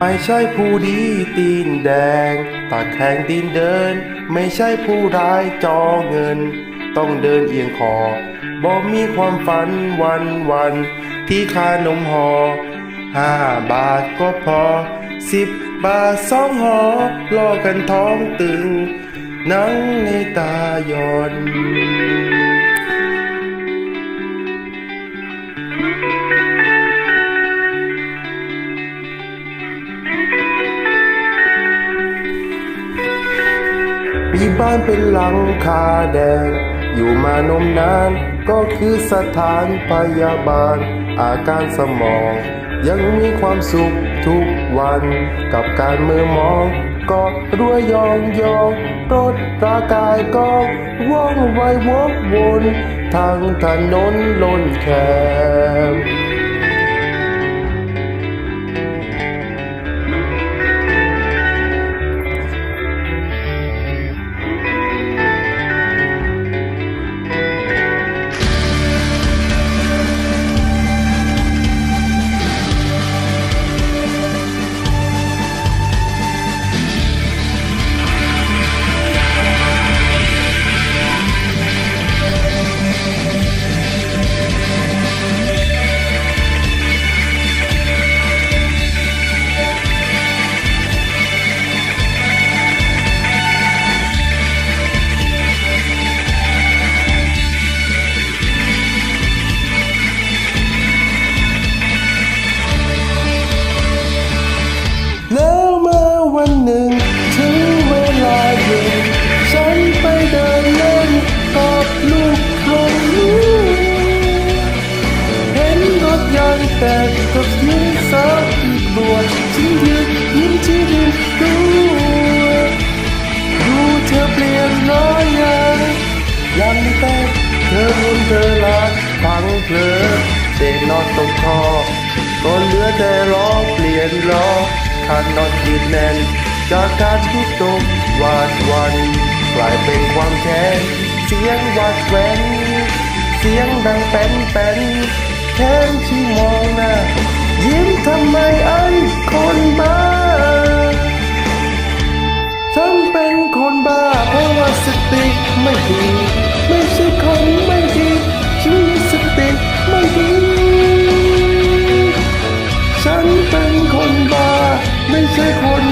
ไม่ใช่ผู้ดีตีนแดงตาแข็งตีนเดิน ไม่ใช่ผู้ร้ายจอเงิน ต้องเดินเอียงคอบ่มีความฝันวันวันที่ค่านมหอห้าบาทก็พอสิบบาทสองหอรอกันท้องตึงหนังในตาย้อน มีบ้านเป็นหลังคาแดง อยู่มานมนาน ก็คือสถานพยาบาล อาการสมอง ยังมีความสุขทุกวัน กับการมือมองก็รัวยองยองรถรากายก็ว่องไววกวนทางถนนล้นแคบ วันหนึ่ง ถึงเวลาเย็นฉันไปเดินเล่นกับลูกของลูกเห็นรถยางแตกกับหญิงสาวอีกบวชฉันยืนยิ้มที่ดินดูดูเธอเปลี่ยนร้อยอย่างยังแตกเธอรุนเธอลาพังเพลอเด็กนอนตรงคอก็เหลือแต่ล้อเปลี่ยนล้อ นนอนยืดแน่นจากการที่ตกวาดวันกลายเป็นความแค้นเสียงวาดแหวนเสียงดังเป็นเป็นแค้นที่มองหน้ายิ้มทำไมไอ้คนบ้าฉันเป็นคนบ้าเพราะว่าสติไม่ดี ฉัน